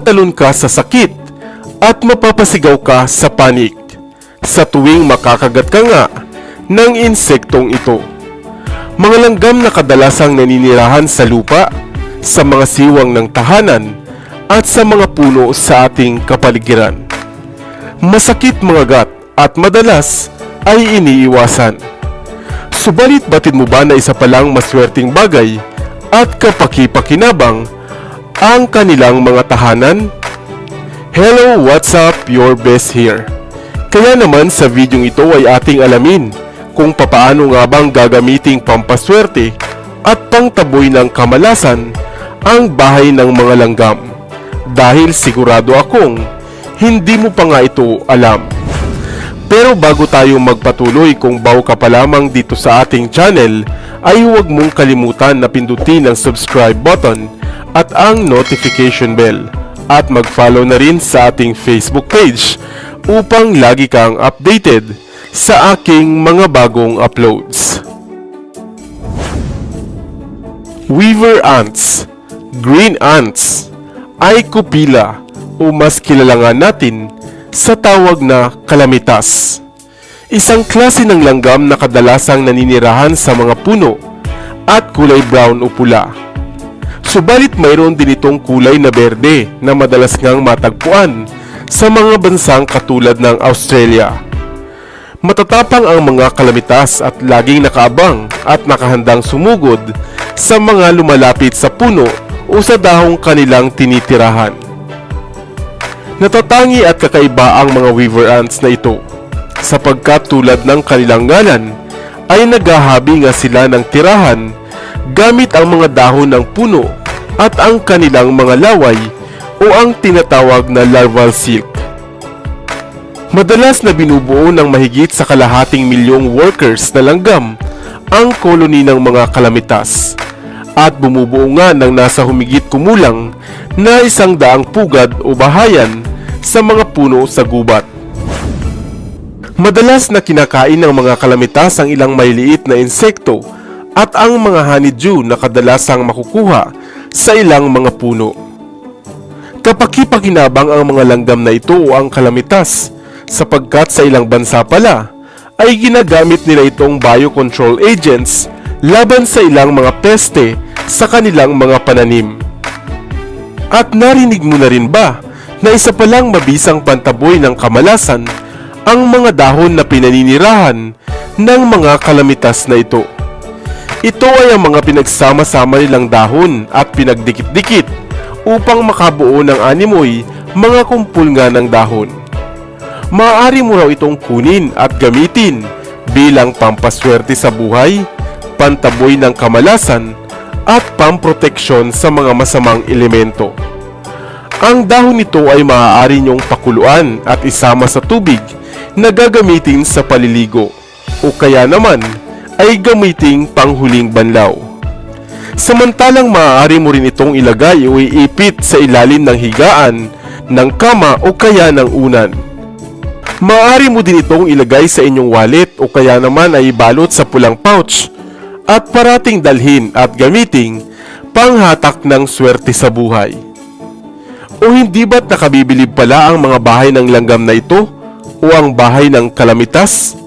mapapatalon ka sa sakit at mapapasigaw ka sa panik sa tuwing makakagat ka nga ng insektong ito. Mga langgam na kadalasang naninirahan sa lupa, sa mga siwang ng tahanan, at sa mga puno sa ating kapaligiran. Masakit mga gat at madalas ay iniiwasan. Subalit batid mo ba na isa palang maswerteng bagay at kapaki-pakinabang ang kanilang mga tahanan? Hello, what's up? Your best here. Kaya naman sa videong ito ay ating alamin kung papaano nga bang gagamiting pampaswerte at pangtaboy ng kamalasan ang bahay ng mga langgam. Dahil sigurado akong hindi mo pa nga ito alam. Pero bago tayo magpatuloy kung bago ka pa lamang dito sa ating channel, ay huwag mong kalimutan na pindutin ang subscribe button at ang notification bell at mag-follow na rin sa ating Facebook page upang lagi kang updated sa aking mga bagong uploads. Weaver ants, green ants, ay o mas kilala nga natin sa tawag na kalamitas. Isang klase ng langgam na kadalasang naninirahan sa mga puno at kulay brown o pula. Subalit mayroon din itong kulay na berde na madalas ngang matagpuan sa mga bansang katulad ng Australia. Matatapang ang mga kalamitas at laging nakaabang at nakahandang sumugod sa mga lumalapit sa puno o sa dahong kanilang tinitirahan. Natatangi at kakaiba ang mga weaver ants na ito sapagkat tulad ng kanilang ngalan ay naghahabi nga sila ng tirahan gamit ang mga dahon ng puno at ang kanilang mga laway o ang tinatawag na larval silk. Madalas na binubuo ng mahigit sa kalahating milyong workers na langgam ang koloni ng mga kalamitas at bumubuo nga ng nasa humigit kumulang na isang daang pugad o bahayan sa mga puno sa gubat. Madalas na kinakain ng mga kalamitas ang ilang maliliit na insekto at ang mga honeydew na kadalasang makukuha sa ilang mga puno. Kapakipakinabang ang mga langgam na ito o ang kalamitas sapagkat sa ilang bansa pala ay ginagamit nila itong biocontrol agents laban sa ilang mga peste sa kanilang mga pananim. At narinig mo na rin ba na isa palang mabisang pantaboy ng kamalasan ang mga dahon na pinaninirahan ng mga kalamitas na ito. Ito ay ang mga pinagsama-sama nilang dahon at pinagdikit-dikit upang makabuo ng animoy mga kumpul nga ng dahon. Maaari mo raw itong kunin at gamitin bilang pampaswerte sa buhay, pantaboy ng kamalasan, at pamproteksyon sa mga masamang elemento. Ang dahon nito ay maaari niyong pakuluan at isama sa tubig na gagamitin sa paliligo o kaya naman ay gamiting panghuling banlaw. Samantalang maaari mo rin itong ilagay o iipit sa ilalim ng higaan, ng kama o kaya ng unan. Maaari mo din itong ilagay sa inyong wallet o kaya naman ay ibalot sa pulang pouch at parating dalhin at gamiting panghatak ng swerte sa buhay. O hindi ba't nakabibilib pala ang mga bahay ng langgam na ito o ang bahay ng kalamitas?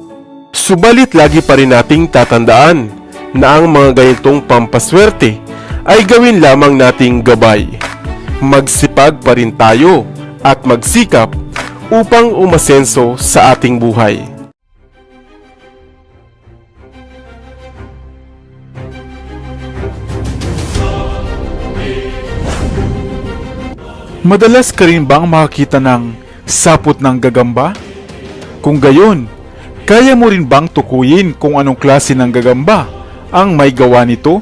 Subalit lagi pa rin nating tatandaan na ang mga ganitong pampaswerte ay gawin lamang nating gabay. Magsipag pa rin tayo at magsikap upang umasenso sa ating buhay. Madalas ka rin bang makakita ng sapot ng gagamba? Kung gayon, kaya mo rin bang tukuyin kung anong klase ng gagamba ang may gawa nito?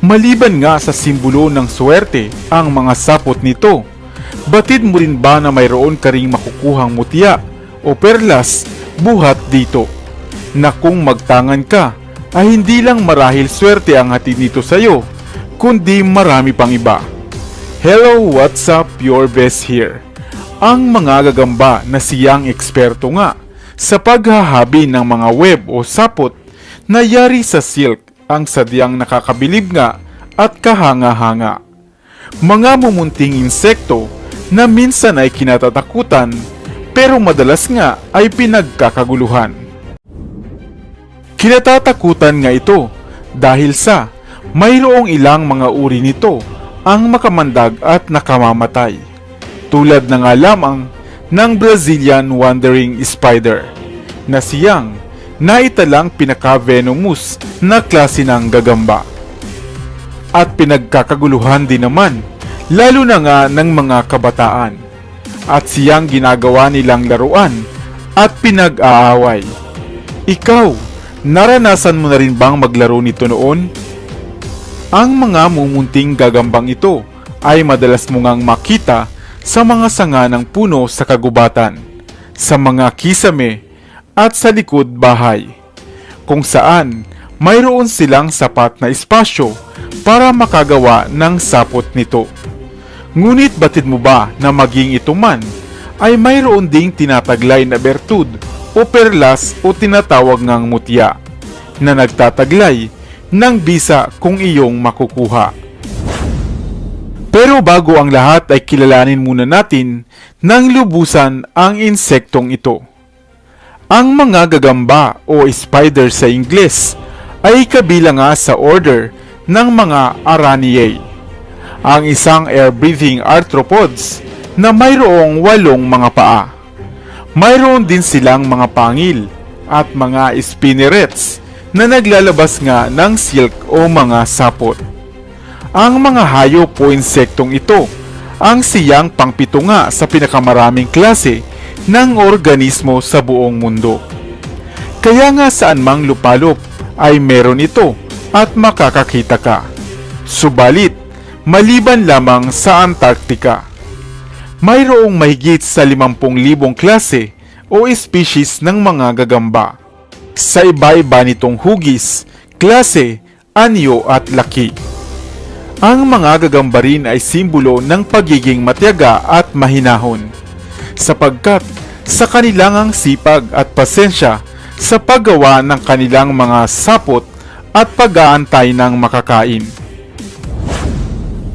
Maliban nga sa simbolo ng swerte ang mga sapot nito, batid mo rin ba na mayroon ka ring makukuhang mutya o perlas buhat dito? Na kung magtangan ka, ay hindi lang marahil swerte ang hatid nito sa'yo, kundi marami pang iba. Hello, what's up? Your best here. Ang mga gagamba na siyang eksperto nga sa paghahabi ng mga web o sapot na yari sa silk ang sadyang nakakabilib nga at kahanga-hanga. mga mumunting insekto na minsan ay kinatatakutan pero madalas nga ay pinagkakaguluhan. Kinatatakutan nga ito dahil sa mayroong ilang mga uri nito ang makamandag at nakamamatay. Tulad na nga lamang ng Brazilian Wandering Spider na siyang naitalang pinaka-venomous na klase ng gagamba. At pinagkakaguluhan din naman lalo na nga ng mga kabataan at siyang ginagawa nilang laruan at pinag-aaway. Ikaw, naranasan mo na rin bang maglaro nito noon? Ang mga mumunting gagambang ito ay madalas mo ngang makita sa mga sanga ng puno sa kagubatan, sa mga kisame at sa likod bahay, kung saan mayroon silang sapat na espasyo para makagawa ng sapot nito. Ngunit batid mo ba na maging ito man ay mayroon ding tinataglay na bertud o perlas o tinatawag ngang mutya na nagtataglay ng bisa kung iyong makukuha. Pero bago ang lahat ay kilalanin muna natin ng lubusan ang insektong ito. Ang mga gagamba o spider sa Ingles ay kabilang nga sa order ng mga Araniae ang isang air-breathing arthropods na mayroong walong mga paa. Mayroon din silang mga pangil at mga spinnerets na naglalabas nga ng silk o mga sapot. Ang mga hayop o insektong ito ang siyang pangpito nga sa pinakamaraming klase ng organismo sa buong mundo. Kaya nga saan mang lupalop ay meron ito at makakakita ka. Subalit, maliban lamang sa Antarctica. Mayroong mahigit sa 50,000 klase o species ng mga gagamba. Sa iba-iba nitong hugis, klase, anyo at laki. Ang mga gagamba rin ay simbolo ng pagiging matyaga at mahinahon sapagkat sa kanilang ang sipag at pasensya sa paggawa ng kanilang mga sapot at pag-aantay ng makakain.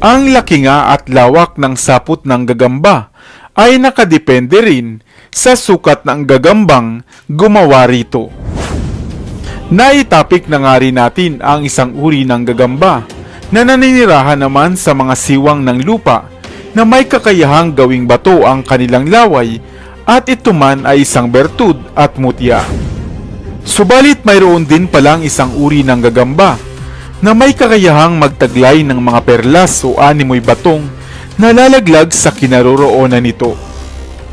Ang laki nga at lawak ng sapot ng gagamba ay nakadepende rin sa sukat ng gagambang gumawa rito. Naitapik na nga rin natin ang isang uri ng gagamba na naninirahan naman sa mga siwang ng lupa na may kakayahang gawing bato ang kanilang laway at ito man ay isang bertud at mutya. Subalit mayroon din palang isang uri ng gagamba na may kakayahang magtaglay ng mga perlas o animoy batong na lalaglag sa kinaroroonan nito.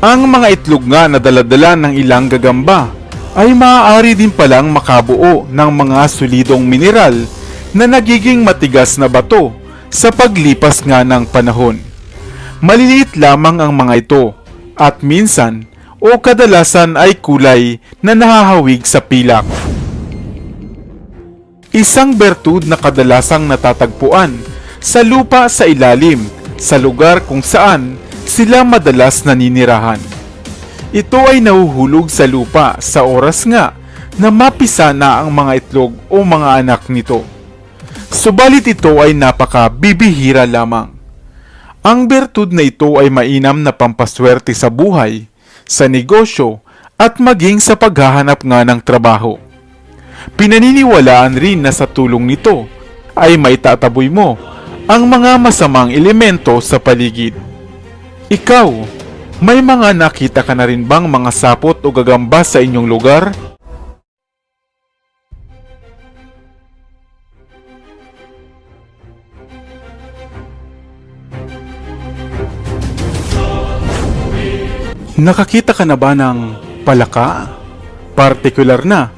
Ang mga itlog nga na daladala ng ilang gagamba ay maaari din palang makabuo ng mga solidong mineral na nagiging matigas na bato sa paglipas nga ng panahon. Maliliit lamang ang mga ito at minsan o kadalasan ay kulay na nahahawig sa pilak. Isang bertud na kadalasang natatagpuan sa lupa sa ilalim sa lugar kung saan sila madalas naninirahan. Ito ay nahuhulog sa lupa sa oras nga na mapisa na ang mga itlog o mga anak nito. Subalit ito ay napaka bibihira lamang. Ang bertud na ito ay mainam na pampaswerte sa buhay, sa negosyo, at maging sa paghahanap nga ng trabaho. Pinaniniwalaan rin na sa tulong nito ay maitataboy mo ang mga masamang elemento sa paligid. Ikaw, may mga nakita ka na rin bang mga sapot o gagamba sa inyong lugar? Nakakita ka na ba ng palaka? Partikular na,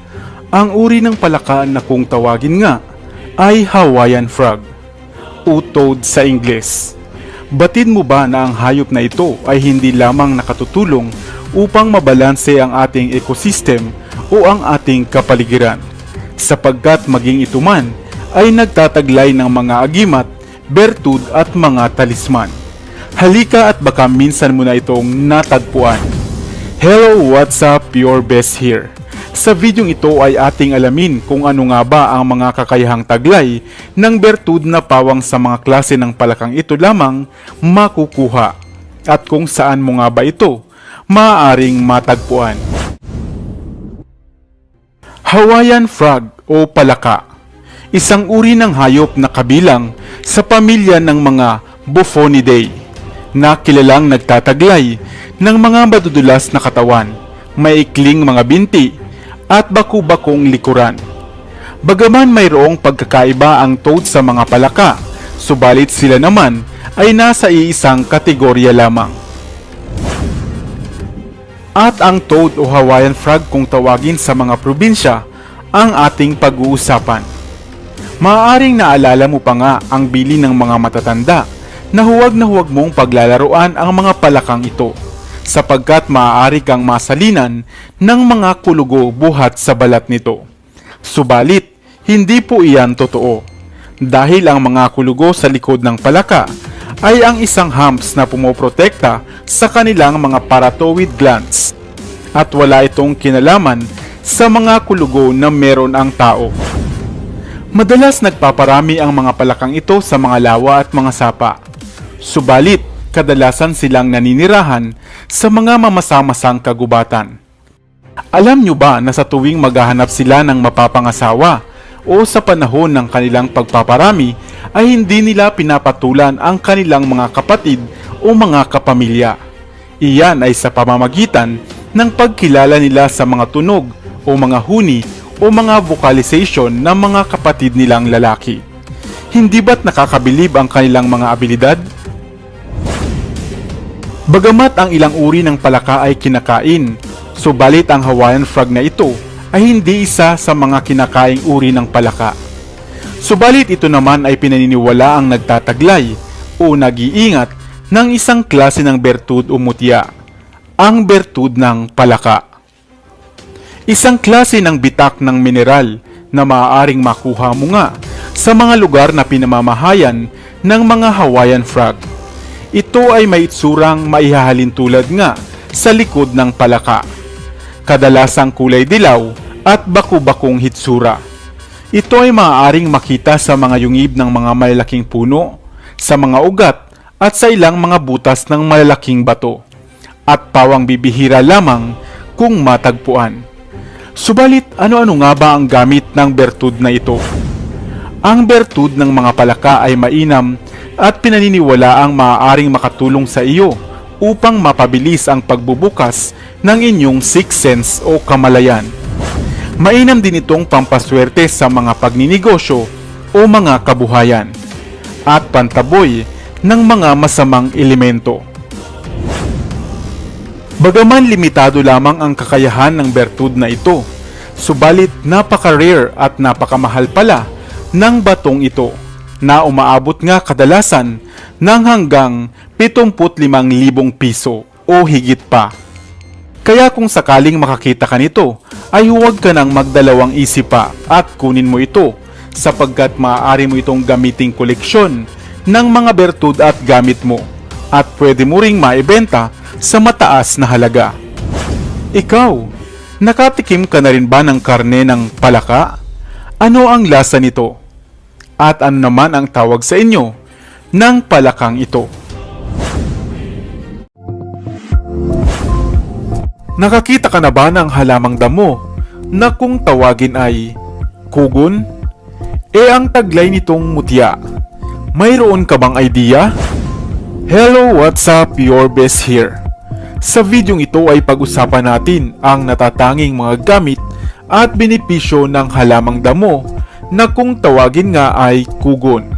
ang uri ng palaka na kung tawagin nga ay Hawaiian frog, o toad sa Ingles. Batid mo ba na ang hayop na ito ay hindi lamang nakatutulong upang mabalanse ang ating ecosystem o ang ating kapaligiran, sapagkat maging ito man ay nagtataglay ng mga agimat, bertud at mga talisman. Halika at baka minsan mo na itong natagpuan. Hello, what's up? Your best here. Sa videong ito ay ating alamin kung ano nga ba ang mga kakayahang taglay ng bertud na pawang sa mga klase ng palakang ito lamang makukuha at kung saan mo nga ba ito maaaring matagpuan. Hawaiian frog o palaka isang uri ng hayop na kabilang sa pamilya ng mga Buffonidae na kilalang nagtataglay ng mga madudulas na katawan, maikling mga binti at baku-bakong likuran. Bagaman mayroong pagkakaiba ang toad sa mga palaka, subalit sila naman ay nasa iisang kategorya lamang. At ang toad o Hawaiian frog kung tawagin sa mga probinsya ang ating pag-uusapan. Maaaring naalala mo pa nga ang bili ng mga matatanda na huwag na huwag mong paglalaroan ang mga palakang ito sapagkat maaari kang masalinan ng mga kulugo buhat sa balat nito. Subalit, hindi po iyan totoo dahil ang mga kulugo sa likod ng palaka ay ang isang humps na pumoprotekta sa kanilang mga paratowid glands at wala itong kinalaman sa mga kulugo na meron ang tao. Madalas nagpaparami ang mga palakang ito sa mga lawa at mga sapa. Subalit, kadalasan silang naninirahan sa mga mamasamasang kagubatan. Alam nyo ba na sa tuwing maghahanap sila ng mapapangasawa o sa panahon ng kanilang pagpaparami ay hindi nila pinapatulan ang kanilang mga kapatid o mga kapamilya. Iyan ay sa pamamagitan ng pagkilala nila sa mga tunog o mga huni o mga vocalization ng mga kapatid nilang lalaki. Hindi ba't nakakabilib ang kanilang mga abilidad? Bagamat ang ilang uri ng palaka ay kinakain, subalit ang Hawaiian frog na ito ay hindi isa sa mga kinakaing uri ng palaka. Subalit ito naman ay pinaniniwala ang nagtataglay o nag-iingat ng isang klase ng bertud o mutya, ang bertud ng palaka. Isang klase ng bitak ng mineral na maaaring makuha mo nga sa mga lugar na pinamamahayan ng mga Hawaiian frog. Ito ay may itsurang maihahalin tulad nga sa likod ng palaka. Kadalasang kulay dilaw at baku-bakong hitsura. Ito ay maaaring makita sa mga yungib ng mga malalaking puno, sa mga ugat at sa ilang mga butas ng malalaking bato. At pawang bibihira lamang kung matagpuan. Subalit ano-ano nga ba ang gamit ng bertud na ito? Ang bertud ng mga palaka ay mainam at pinaniniwala ang maaaring makatulong sa iyo upang mapabilis ang pagbubukas ng inyong sixth sense o kamalayan. Mainam din itong pampaswerte sa mga pagninegosyo o mga kabuhayan at pantaboy ng mga masamang elemento. Bagaman limitado lamang ang kakayahan ng bertud na ito, subalit napaka-rare at napakamahal pala ng batong ito na umaabot nga kadalasan ng hanggang 75,000 piso o higit pa. Kaya kung sakaling makakita ka nito, ay huwag ka nang magdalawang isip pa at kunin mo ito sapagkat maaari mo itong gamiting koleksyon ng mga bertud at gamit mo at pwede mo ring maibenta sa mataas na halaga. Ikaw, nakatikim ka na rin ba ng karne ng palaka? Ano ang lasa nito? At ano naman ang tawag sa inyo ng palakang ito? Nakakita ka na ba ng halamang damo na kung tawagin ay kugon? E ang taglay nitong mutya. Mayroon ka bang idea? Hello, what's up? Your best here. Sa videong ito ay pag-usapan natin ang natatanging mga gamit at benepisyo ng halamang damo na kung tawagin nga ay kugon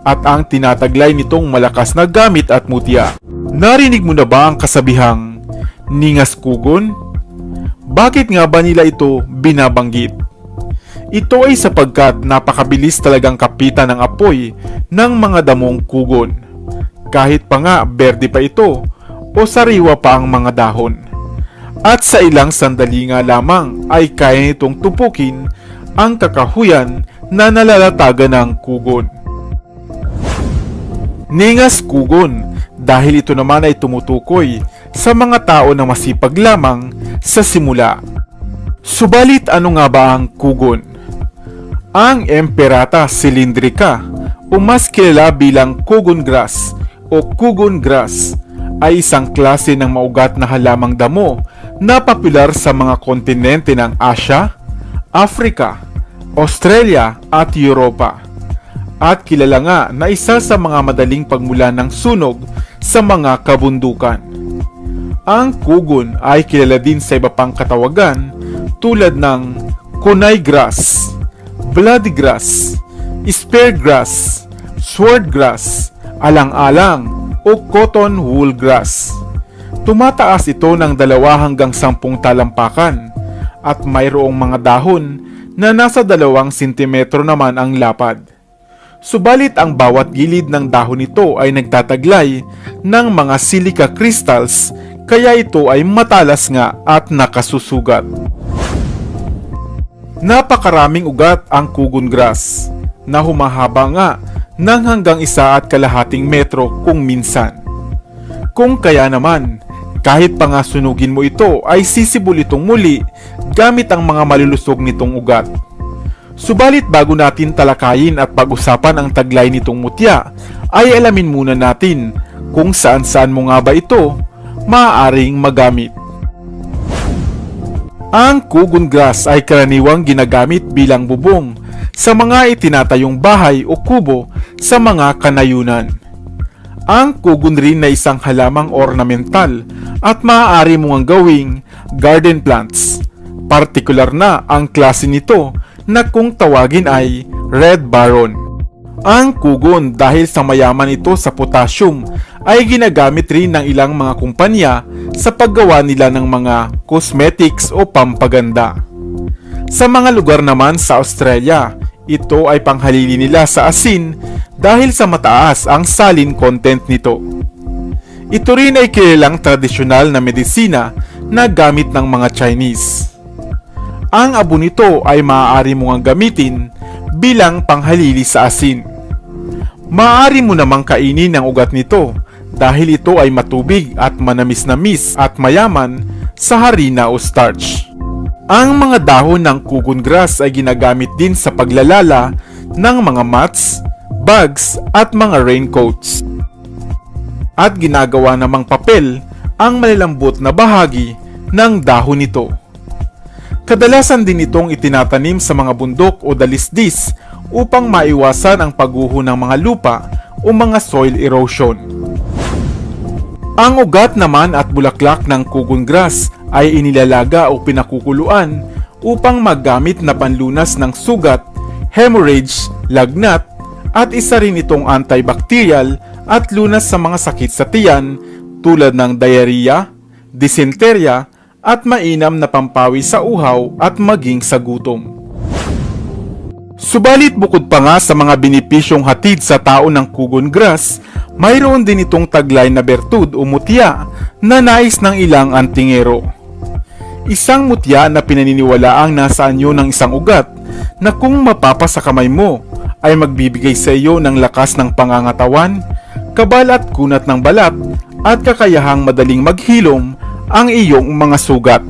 at ang tinataglay nitong malakas na gamit at mutya. Narinig mo na ba ang kasabihang ningas kugon? Bakit nga ba nila ito binabanggit? Ito ay sapagkat napakabilis talagang kapitan ng apoy ng mga damong kugon. Kahit pa nga berde pa ito o sariwa pa ang mga dahon. At sa ilang sandali nga lamang ay kaya nitong tupukin ang kakahuyan na nalalatagan ng kugon. Ningas kugon dahil ito naman ay tumutukoy sa mga tao na masipag lamang sa simula. Subalit ano nga ba ang kugon? Ang Emperata cylindrica o mas kilala bilang kugon grass o kugon grass ay isang klase ng maugat na halamang damo na popular sa mga kontinente ng Asia, Africa, Australia at Europa. At kilala nga na isa sa mga madaling pagmula ng sunog sa mga kabundukan. Ang kugon ay kilala din sa iba pang katawagan tulad ng kunay grass, bloody grass, spear grass, sword grass, alang-alang o cotton wool grass. Tumataas ito ng dalawa hanggang sampung talampakan at mayroong mga dahon na nasa dalawang sentimetro naman ang lapad. Subalit ang bawat gilid ng dahon nito ay nagtataglay ng mga silica crystals kaya ito ay matalas nga at nakasusugat. Napakaraming ugat ang kugon grass na humahaba nga ng hanggang isa at kalahating metro kung minsan. Kung kaya naman, kahit pa nga mo ito ay sisibol itong muli gamit ang mga malulusog nitong ugat. Subalit bago natin talakayin at pag-usapan ang taglay nitong mutya, ay alamin muna natin kung saan saan mo nga ba ito maaaring magamit. Ang kugon grass ay karaniwang ginagamit bilang bubong sa mga itinatayong bahay o kubo sa mga kanayunan. Ang kugon rin na isang halamang ornamental at maaari mong gawing garden plants. Partikular na ang klase nito na kung tawagin ay red baron. Ang kugon dahil sa mayaman ito sa potassium ay ginagamit rin ng ilang mga kumpanya sa paggawa nila ng mga cosmetics o pampaganda. Sa mga lugar naman sa Australia, ito ay panghalili nila sa asin dahil sa mataas ang saline content nito. Ito rin ay kilalang tradisyonal na medisina na gamit ng mga Chinese. Ang abo nito ay maaari mong gamitin bilang panghalili sa asin. Maaari mo namang kainin ang ugat nito dahil ito ay matubig at manamis-namis at mayaman sa harina o starch. Ang mga dahon ng kugon grass ay ginagamit din sa paglalala ng mga mats, bags at mga raincoats. At ginagawa namang papel ang malalambot na bahagi ng dahon nito. Kadalasan din itong itinatanim sa mga bundok o dalisdis upang maiwasan ang pagguho ng mga lupa o mga soil erosion. Ang ugat naman at bulaklak ng kugon grass ay inilalaga o pinakukuluan upang magamit na panlunas ng sugat, hemorrhage, lagnat, at isa rin itong antibacterial at lunas sa mga sakit sa tiyan tulad ng diarrhea, dysenteria, at mainam na pampawi sa uhaw at maging sa gutom. Subalit bukod pa nga sa mga benepisyong hatid sa tao ng kugon grass, mayroon din itong taglay na bertud o mutya na nais ng ilang antingero. Isang mutya na pinaniniwalaang nasa anyo ng isang ugat na kung mapapa sa kamay mo ay magbibigay sa iyo ng lakas ng pangangatawan, kabal at kunat ng balat at kakayahang madaling maghilom ang iyong mga sugat.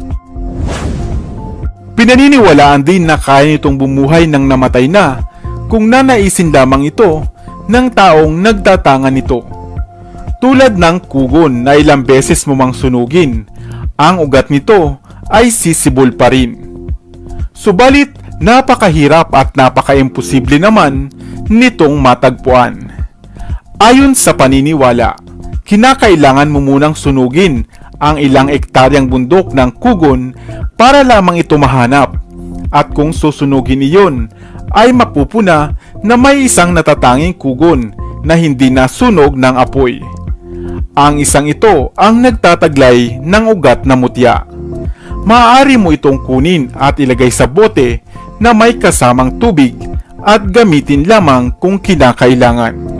Pinaniniwalaan din na kaya nitong bumuhay ng namatay na kung nanaisin lamang ito ng taong nagtatangan nito. Tulad ng kugon na ilang beses mo mang sunugin, ang ugat nito ay sisibol pa rin. Subalit, napakahirap at napaka-imposible naman nitong matagpuan. Ayon sa paniniwala, kinakailangan mo munang sunugin ang ilang ektaryang bundok ng kugon para lamang ito mahanap. At kung susunugin iyon, ay mapupuna na may isang natatanging kugon na hindi nasunog ng apoy. Ang isang ito ang nagtataglay ng ugat na mutya. Maaari mo itong kunin at ilagay sa bote na may kasamang tubig at gamitin lamang kung kinakailangan.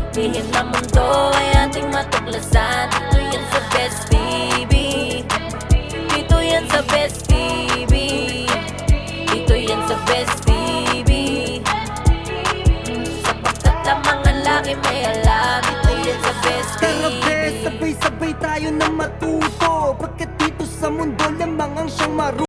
Lihim na mundo ay ating matuklasan. Dito yan sa Best TV Dito yan sa Best TV Dito yan sa Best TV Sapagkat ang laki may alam. Dito yan sa Best Tara TV be, sabay-sabay tayo na